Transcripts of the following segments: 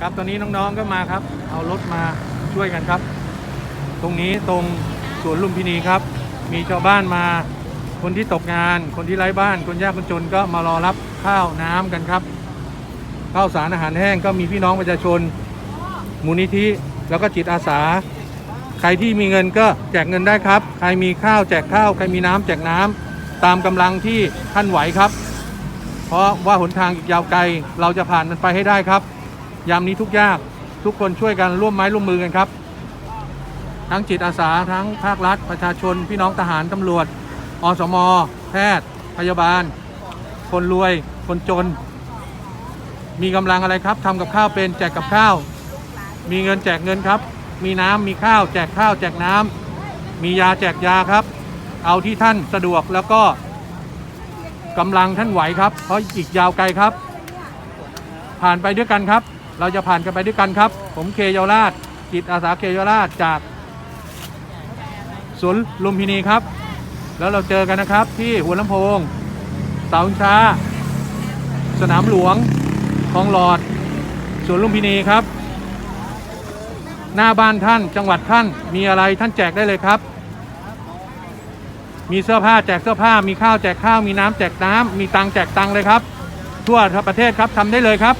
ครับตอนนี้น้องๆก็มาครับ เอารถมาช่วยกันครับ ตรงนี้ตรงสวนลุมพินีครับ มีชาวบ้านมาคนที่ตกงาน คนที่ไร้บ้าน คนยากคนจนก็มารอรับข้าวน้ำกันครับข้าวสารอาหารแห้งก็มีพี่น้องประชาชนมูลนิธิแล้วก็จิตอาสา ใครที่มีเงินก็แจกเงินได้ครับ ใครมีข้าวแจกข้าว ใครมีน้ำแจกน้ำตามกำลังที่ท่านไหวครับ เพราะว่าหนทางอีกยาวไกลเราจะผ่านมันไปให้ได้ครับ ยามนี้ทุกยากทุกคนช่วยกันร่วมไม้ร่วมมือกันครับ ทั้งจิตอาสาทั้งภาครัฐ ประชาชน พี่น้องทหารตำรวจอสม แพทย์ พยาบาล คนรวย คนจน มีกำลังอะไรครับทำกับข้าวเป็นแจกกับข้าว มีเงินแจกเงินครับ มีน้ำมีข้าว แจกข้าว แจกน้ำมียาแจกยาครับ เอาที่ท่านสะดวกแล้วก็กำลังท่านไหวครับ เพราะอีกยาวไกลครับ ผ่านไปด้วยกันครับ เราจะผ่านกันไปด้วยกันครับ ผมเคเยาวราชจิตอาสาเคเยาวราชจากสวนลุมพินีครับ แล้วเราเจอกันนะครับที่หัวลำโพง เสาชิงช้า สนามหลวงคลองหลอดสวนลุมพินีครับ หน้าบ้านท่านจังหวัดท่านมีอะไรท่านแจกได้เลยครับ มีเสื้อผ้าแจกเสื้อผ้า มีข้าวแจกข้าว มีน้ำแจกน้ำมีตังแจกตังเลยครับ ทั่วประเทศครับทำได้เลยครับ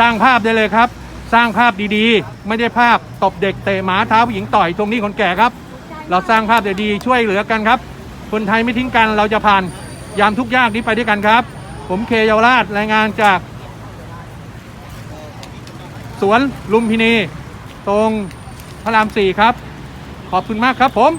สร้างภาพได้เลยครับ สร้างภาพดีๆ ไม่ได้ภาพตบเด็กเตะหมาเท้าผู้หญิงต่อยตรงนี้คนแก่ครับ เราสร้างภาพดีๆช่วยเหลือกันครับ คนไทยไม่ทิ้งกันเราจะผ่านยามทุกยากนี้ไปด้วยกันครับ ผมเคเยาวราชรายงานจาก สวนลุมพินี ตรงพระรามสี่ครับ ขอบคุณมากครับผม